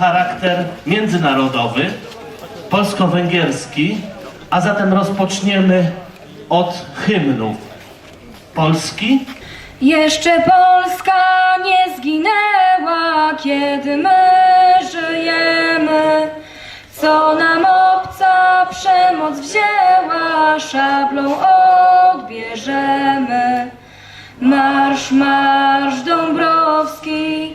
charakter międzynarodowy, polsko-węgierski, a zatem rozpoczniemy od hymnów. Polski, Jeszcze Polska nie zginęła, kiedy my żyjemy. Co nam obca przemoc wzięła, szablą odbierzemy. Marsz, marsz Dąbrowski,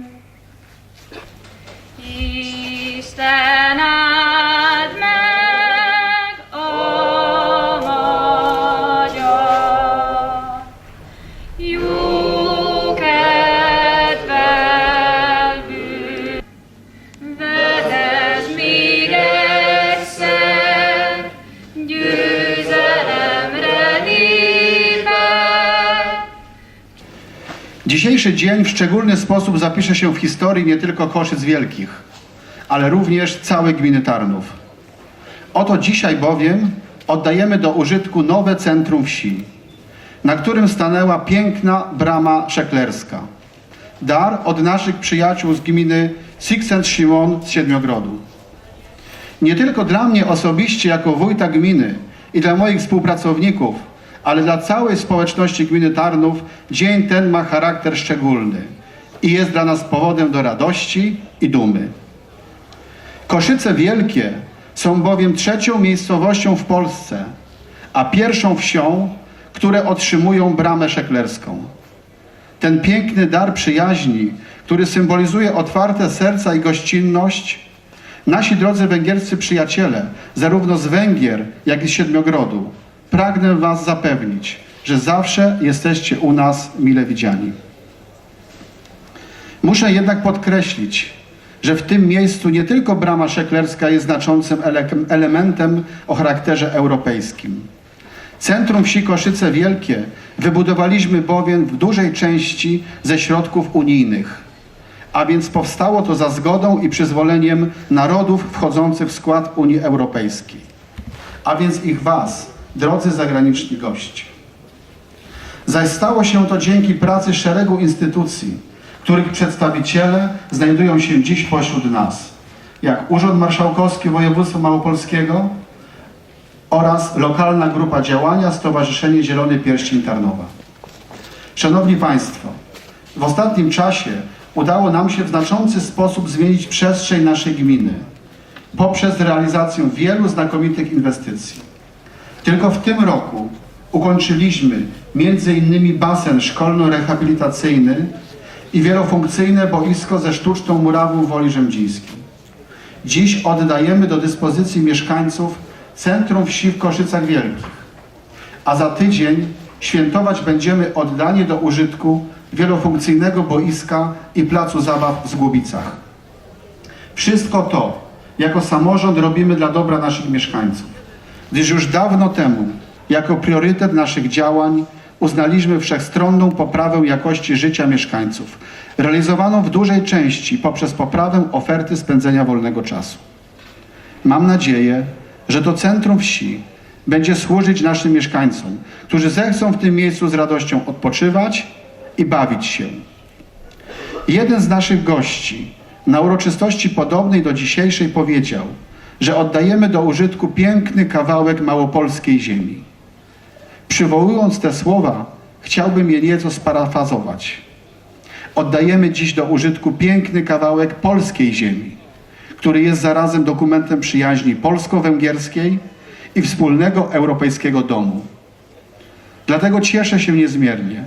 Isten áld meg népet, Dzisiejszy dzień w szczególny sposób zapisze się w historii nie tylko Koszyc Wielkich, ale również całej gminy Tarnów. Oto dzisiaj bowiem oddajemy do użytku nowe centrum wsi, na którym stanęła piękna brama szeklerska. Dar od naszych przyjaciół z gminy Sixent Szymon z Siedmiogrodu. Nie tylko dla mnie osobiście jako wójta gminy i dla moich współpracowników, ale dla całej społeczności gminy Tarnów dzień ten ma charakter szczególny i jest dla nas powodem do radości i dumy. Koszyce Wielkie są bowiem trzecią miejscowością w Polsce, a pierwszą wsią, które otrzymują bramę szeklerską. Ten piękny dar przyjaźni, który symbolizuje otwarte serca i gościnność, nasi drodzy węgierscy przyjaciele, zarówno z Węgier, jak i z Siedmiogrodu, pragnę Was zapewnić, że zawsze jesteście u nas mile widziani. Muszę jednak podkreślić, że w tym miejscu nie tylko brama szeklerska jest znaczącym ele- elementem o charakterze europejskim. Centrum wsi Koszyce Wielkie wybudowaliśmy bowiem w dużej części ze środków unijnych, a więc powstało to za zgodą i przyzwoleniem narodów wchodzących w skład Unii Europejskiej, a więc ich Was, drodzy zagraniczni goście. Zaś stało się to dzięki pracy szeregu instytucji, których przedstawiciele znajdują się dziś pośród nas, jak Urząd Marszałkowski Województwa Małopolskiego oraz lokalna grupa działania Stowarzyszenie Zielony Pierścień Tarnowa. Szanowni Państwo, w ostatnim czasie udało nam się w znaczący sposób zmienić przestrzeń naszej gminy poprzez realizację wielu znakomitych inwestycji. Tylko w tym roku ukończyliśmy m.in. basen szkolno-rehabilitacyjny i wielofunkcyjne boisko ze sztuczną murawą Woli Rzędzińskiej. Dziś oddajemy do dyspozycji mieszkańców Centrum Wsi w Koszycach Wielkich, a za tydzień świętować będziemy oddanie do użytku wielofunkcyjnego boiska i placu zabaw w Zgłubicach. Wszystko to jako samorząd robimy dla dobra naszych mieszkańców, gdyż już dawno temu jako priorytet naszych działań uznaliśmy wszechstronną poprawę jakości życia mieszkańców, realizowaną w dużej części poprzez poprawę oferty spędzenia wolnego czasu. Mam nadzieję, że to centrum wsi będzie służyć naszym mieszkańcom, którzy zechcą w tym miejscu z radością odpoczywać i bawić się. Jeden z naszych gości na uroczystości podobnej do dzisiejszej powiedział, że oddajemy do użytku piękny kawałek małopolskiej ziemi. Przywołując te słowa, chciałbym je nieco sparafrazować. Oddajemy dziś do użytku piękny kawałek polskiej ziemi, który jest zarazem dokumentem przyjaźni polsko-węgierskiej i wspólnego europejskiego domu. Dlatego cieszę się niezmiernie,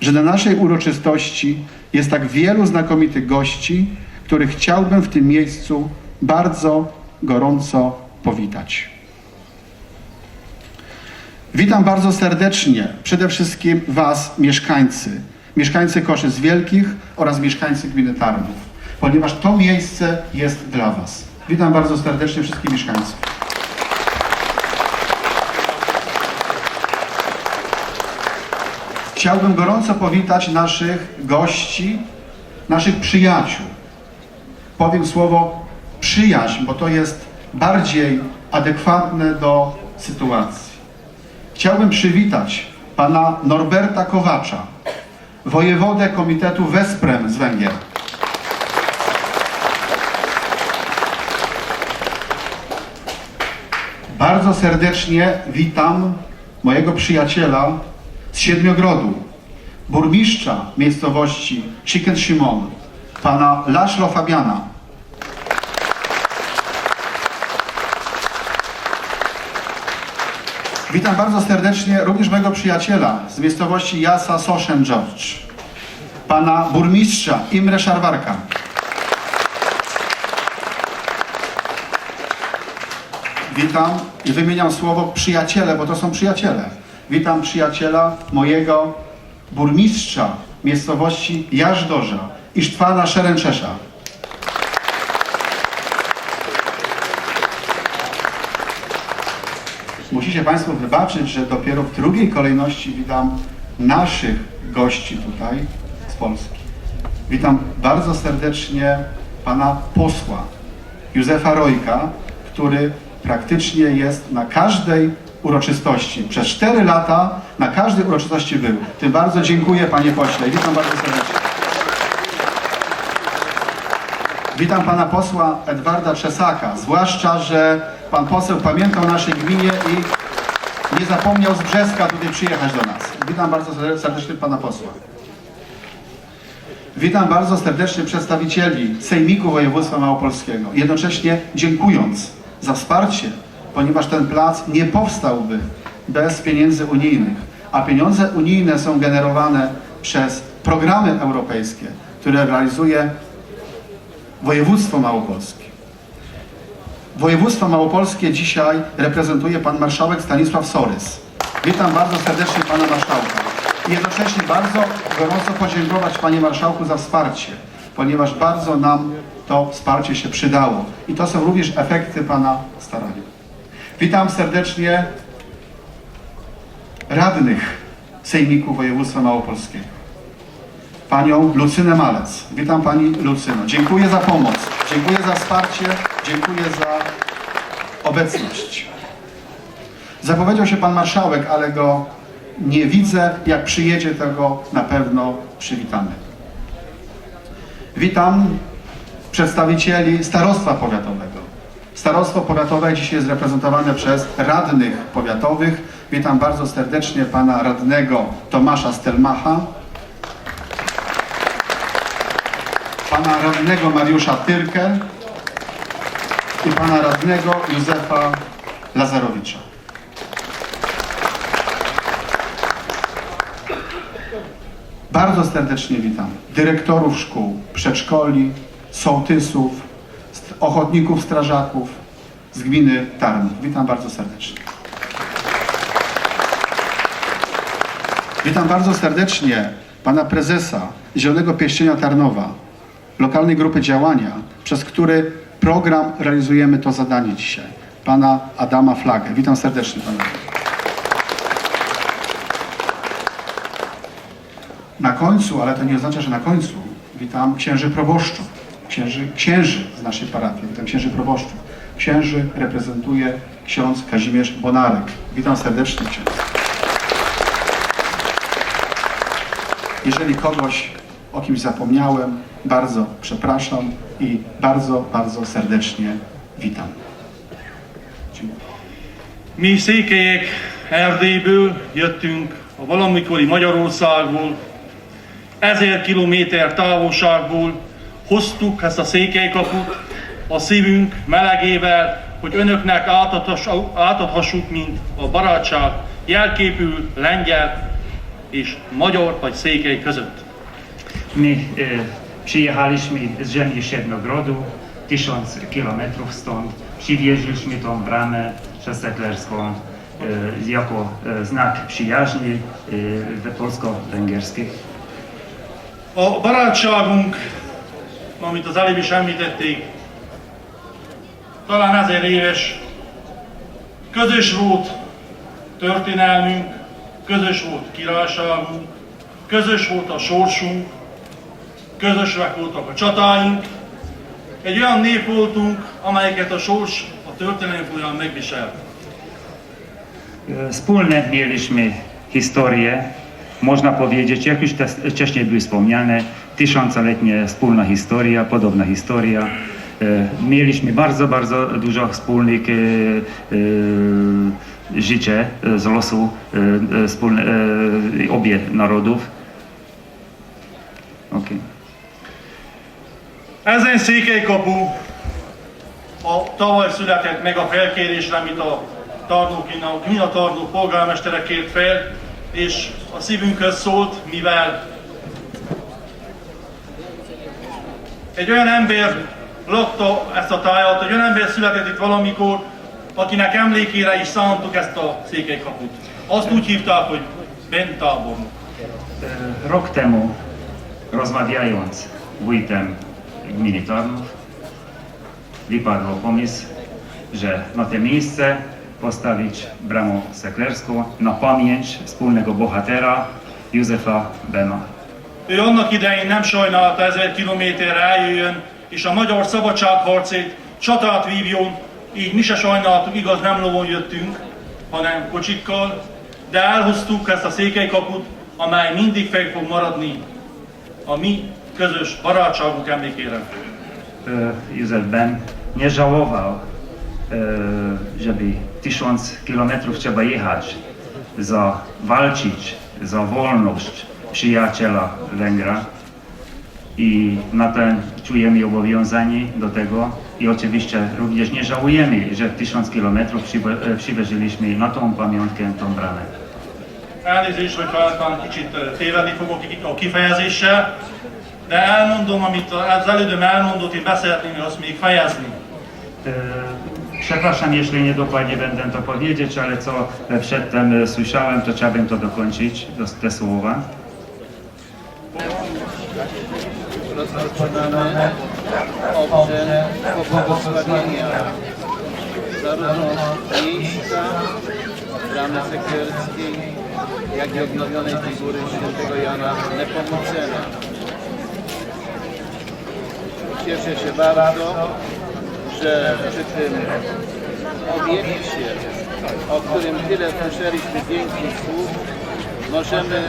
że na naszej uroczystości jest tak wielu znakomitych gości, których chciałbym w tym miejscu bardzo gorąco powitać. Witam bardzo serdecznie przede wszystkim Was, mieszkańcy, mieszkańcy Koszyc Wielkich oraz mieszkańcy gminy Tarnów, ponieważ to miejsce jest dla Was. Witam bardzo serdecznie wszystkich mieszkańców. Chciałbym gorąco powitać naszych gości, naszych przyjaciół. Powiem słowo przyjaźń, bo to jest bardziej adekwatne do sytuacji. Chciałbym przywitać pana Norberta Kowacza, wojewodę Komitetu Wesprem z Węgier. Bardzo serdecznie witam mojego przyjaciela z Siedmiogrodu, burmistrza miejscowości Chicken Shimon, pana Laszlo Fabiana. Witam bardzo serdecznie również mojego przyjaciela z miejscowości Jasa Soshen George, pana burmistrza Imre Szarwarka. Witam i wymieniam słowo przyjaciele, bo to są przyjaciele. Witam przyjaciela mojego burmistrza miejscowości Jażdorza, Isztwana Szerenczesza. Musicie Państwo wybaczyć, że dopiero w drugiej kolejności witam naszych gości tutaj z Polski. Witam bardzo serdecznie pana posła Józefa Rojka, który praktycznie jest na każdej uroczystości. Przez 4 lata na każdej uroczystości był. Tym bardzo dziękuję panie pośle witam bardzo serdecznie. Witam pana posła Edwarda Czesaka, zwłaszcza, że pan poseł pamiętał o naszej gminie i nie zapomniał z Brzeska tutaj przyjechać do nas. Witam bardzo serdecznie pana posła. Witam bardzo serdecznie przedstawicieli Sejmiku Województwa Małopolskiego, jednocześnie dziękując za wsparcie, ponieważ ten plac nie powstałby bez pieniędzy unijnych, a pieniądze unijne są generowane przez programy europejskie, które realizuje województwo małopolskie. Województwo małopolskie dzisiaj reprezentuje pan marszałek Stanisław Sorys. Witam bardzo serdecznie pana marszałka. I jednocześnie bardzo gorąco podziękować panie marszałku za wsparcie, ponieważ bardzo nam to wsparcie się przydało. I to są również efekty pana starania. Witam serdecznie radnych Sejmiku Województwa Małopolskiego panią Lucynę Malec. Witam pani Lucyno. Dziękuję za pomoc, dziękuję za wsparcie, dziękuję za obecność. Zapowiedział się pan marszałek, ale go nie widzę. Jak przyjedzie, to go na pewno przywitamy. Witam przedstawicieli starostwa powiatowego. Starostwo powiatowe dzisiaj jest reprezentowane przez radnych powiatowych. Witam bardzo serdecznie pana radnego Tomasza Stelmacha, pana radnego Mariusza Tyrkę i pana radnego Józefa Lazarowicza. Bardzo serdecznie witam dyrektorów szkół, przedszkoli, sołtysów, ochotników, strażaków z gminy Tarnów. Witam bardzo serdecznie. Witam bardzo serdecznie pana prezesa Zielonego Pieścienia Tarnowa, lokalnej grupy działania, przez który program realizujemy to zadanie dzisiaj. Pana Adama Flagę. Witam serdecznie pana. Na końcu, ale to nie oznacza, że na końcu, witam księży proboszczów, księży, księży z naszej parafii, witam księży proboszczów. Księży reprezentuje ksiądz Kazimierz Bonarek. Witam serdecznie księdza. Jeżeli kogoś o kimś zapomniałem, bardzo przepraszam i bardzo, bardzo serdecznie witam. Mi székelyek Erdélyből jöttünk, a valamikori Magyarországból, ezer kilométer távolságból hoztuk ezt a székelykaput a szívünk melegével, hogy önöknek átadhass- átadhassuk, mint a barátság jelképül lengyel és magyar vagy székely között. My przyjechaliśmy z ziemi Siedmiogrodu, tysiąc kilometrów stąd. Przywieźliśmy tą bramę przeseklerską e, jako znak przyjaźni polsko-węgierskiej. A barátságunk, amit az előbb is említették, talán ezer éves, közös volt történelmünk, közös volt királyságunk, közös volt a sorsunk, közösek voltak a csatáink. Egy olyan nép voltunk, amelyeket a sors a történelem folyamán megviselt. Wspólne mieliśmy historię, można powiedzieć, jak już wcześniej wspomniane, tysiącoletnia wspólna historia, podobna historia. Mieliśmy bardzo, bardzo dużo wspólnych życie z losu wspólne, obie narodów. Okay. Ezen székelykapu a tavaly született meg a felkérésre, amit a Tarnók, a Tarnók polgármestere kért fel, és a szívünkhöz szólt, mivel egy olyan ember lakta ezt a tájat, egy olyan ember született itt valamikor, akinek emlékére is szántuk ezt a székelykaput. Azt úgy hívták, hogy Bent tábornok. E, Rok temu, rozmawiając wójtem gminy Tarnów, wypadł pomysł, że na to miejsce postawić bramę seklerską na pamięć wspólnego bohatera Józefa Bema. Ő annak idején nem sajnálta ezer kilométerre eljöjjön, és a magyar szabadságharcét csatát vívjon, így mi se sajnáltuk, igaz nem lovon jöttünk, hanem kocsikkal, de elhoztuk ezt a székelykaput, amely mindig fenn fog maradni. A mi közös barátságunk emlékére. E, Józef Ben nie żałował, e, żeby tysiąc kilometrów trzeba jechać, za walczyć za wolność przyjaciela Węgra. I na ten czujemy obowiązani do tego i oczywiście również nie żałujemy, że tysiąc kilometrów przywo- e, na tą pamiątkę, tą bramę. Elnézést, hogy talán kicsit ö, tévedni fogok a kifejezéssel, de elmondom, amit az elődöm elmondott, én beszeretném azt még fejezni. E, Przepraszam, jeśli niedokładnie będę to powiedzieć, ale co przedtem e, słyszałem, to chciałbym to dokończyć, te słowa. rozpoczynamy obrzęd pobłogosławienia zarówno miejsca bramy sekierskiej, jak i odnowionej figury świętego Jana Nepomucena. Cieszę się bardzo, że przy tym obiekcie, o którym tyle słyszeliśmy pięknych słów, możemy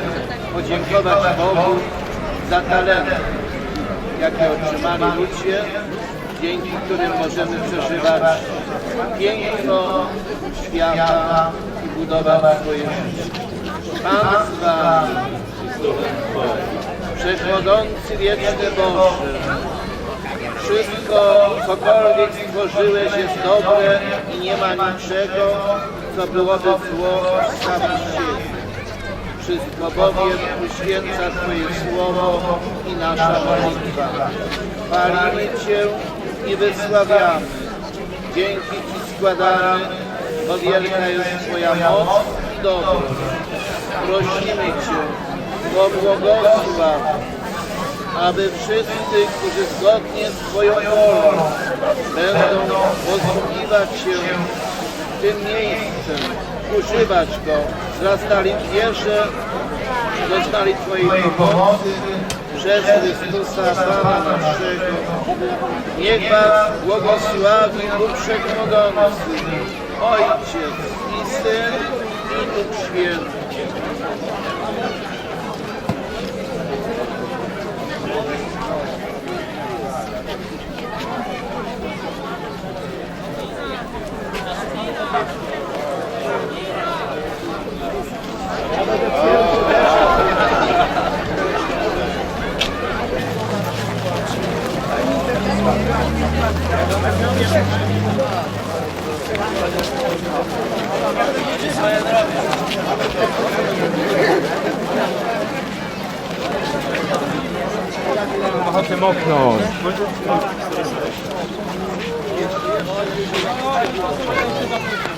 podziękować Bogu za talenty, jakie otrzymali ludzie, dzięki którym możemy przeżywać piękno świata i budować swoje życie. Pan z Wami, Wszechmogący Wieczny Boże, wszystko, cokolwiek stworzyłeś jest dobre i nie ma niczego, co byłoby zło w samym siebie. Wszystko bowiem uświęca Twoje słowo i nasza modlitwa. Chwalimy Cię i wysławiamy. Dzięki Ci składamy, bo wielka jest Twoja moc i dobroć. Prosimy Cię o błogosław, aby wszyscy, którzy zgodnie z Twoją wolą będą posługiwać się tym miejscem, używać go, wzrastali w wierze, doznali Twojej pomocy przez Chrystusa Pana naszego. Niech Was błogosławi Bóg Wszechmogący, Ojciec i Syn i Duch Święty.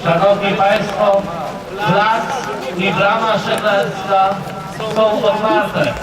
Szanowni Państwo, plac i brama szeklerska są otwarte.